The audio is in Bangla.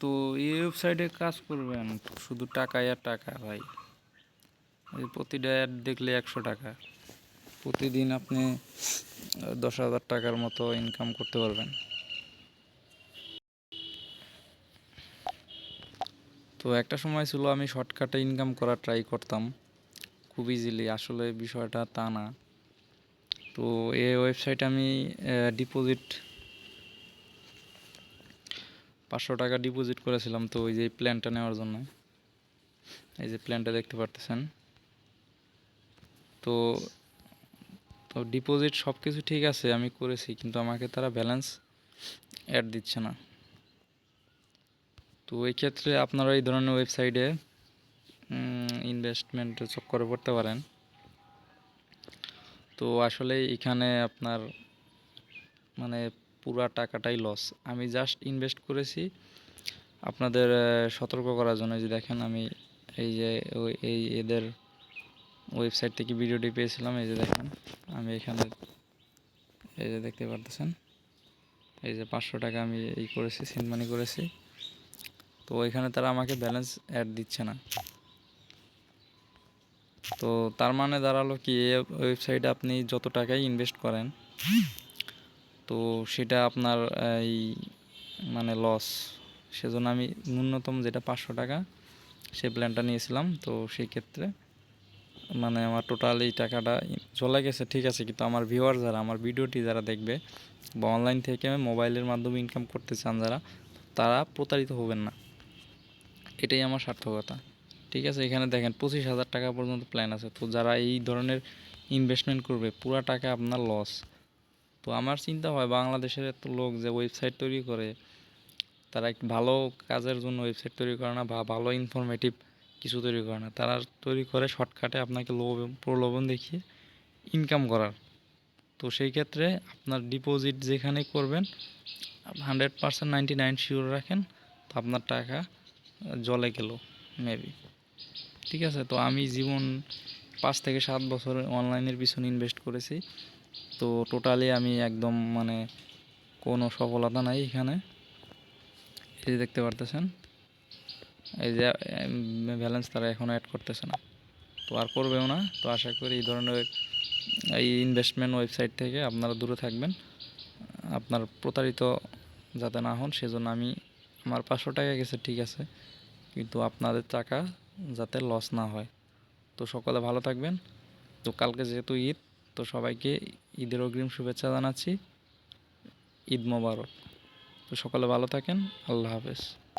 তো এই ওয়েবসাইটে কাজ করবেন, শুধু টাকায় আর টাকা ভাই। প্রতিটা অ্যাড দেখলে একশো টাকা। প্রতিদিন আপনি দশ হাজার টাকার মতো ইনকাম করতে পারবেন। তো একটা সময় ছিল আমি শর্টকাটে ইনকাম করার ট্রাই করতাম। খুব ইজিলি আসলে বিষয়টা তা না। তো এই ওয়েবসাইটে আমি ডিপোজিট পাঁচশো টাকা ডিপোজিট করেছিলাম তো ওই যে প্ল্যানটা নেওয়ার জন্য। এই যে প্ল্যানটা দেখতে পারতেছেন। তো তো ডিপোজিট সব কিছু ঠিক আছে, আমি করেছি, কিন্তু আমাকে তারা ব্যালেন্স অ্যাড দিচ্ছে না। তো এই ক্ষেত্রে আপনারা এই ধরনের ওয়েবসাইটে ইনভেস্টমেন্টের চক্করে পড়তে পারেন। তো আসলে এখানে আপনার মানে পুরা টাকাটাই লস আমি জাস্ট ইনভেস্ট করেছি আপনাদের সতর্ক করার জন্য। যে দেখেন আমি এই যে এই এদের ওয়েবসাইট থেকে ভিডিওটি পেয়েছিলাম। এই যে দেখেন, আমি এখানে এই যে দেখতে পারতেছেন, এই যে পাঁচশো টাকা আমি এই করেছি সেন্ড মানি করেছি। তো এখানে তারা আমাকে ব্যালেন্স অ্যাড দিচ্ছে না। তো তার মানে দাঁড়াল কি, এই ওয়েবসাইটে আপনি যত টাকাই ইনভেস্ট করেন তো সেটা আপনার, এই মানে লস সেজন্য আমি ন্যূনতম যেটা পাঁচশো টাকা সেই প্ল্যানটা নিয়েছিলাম। তো সেই ক্ষেত্রে মানে আমার টোটাল এই টাকাটা চলে গেছে, ঠিক আছে। কিন্তু আমার ভিউয়ার যারা, আমার ভিডিওটি যারা দেখবে বা অনলাইন থেকে মোবাইলের মাধ্যমে ইনকাম করতে চান যারা, তারা প্রতারিত হবেন না। এটাই আমার সার্থকতা, ঠিক আছে। এখানে দেখেন, পঁচিশ হাজার টাকা পর্যন্ত প্ল্যান আছে। তো যারা এই ধরনের ইনভেস্টমেন্ট করবে, পুরা টাকা আপনার লস তো আমার চিন্তা হয় বাংলাদেশের এত লোক যে ওয়েবসাইট তৈরি করে, তারা এক ভালো কাজের জন্য ওয়েবসাইট তৈরি করে না বা ভালো ইনফরমেটিভ কিছু তৈরি করে না। তারা তৈরি করে শর্টকাটে আপনাকে লোভ, প্রলোভন দেখিয়ে ইনকাম করার। তো সেই ক্ষেত্রে আপনার ডিপোজিট যেখানে করবেন hundred percent ninety nine sure রাখেন, তো আপনার টাকা জলে গেল মেবি ঠিক আছে? তো আমি জীবন পাঁচ থেকে সাত বছর অনলাইনের পিছনে ইনভেস্ট করেছি। তো টোটালি আমি একদম মানে কোনো সফলতা নাই এখানে। এই যে দেখতে পারতেছেন, এই যে ব্যালেন্স তারা এখনও অ্যাড করতেছে না। তো আর করবেও না। তো আশা করি এই ধরনের, এই ইনভেস্টমেন্ট ওয়েবসাইট থেকে আপনারা দূরে থাকবেন। আপনার প্রতারিত যাতে না হন, সেজন্য আমি, আমার পাঁচশো টাকা গেছে, ঠিক আছে। কিন্তু আপনাদের টাকা যাতে লস না হয়। তো সকলে ভালো থাকবেন। তো কালকে যেহেতু ঈদ তো সবাইকে ঈদের অগ্রিম শুভেচ্ছা জানাচ্ছি। ঈদ মোবারক। তো সকলে ভালো থাকেন। আল্লাহ হাফেজ।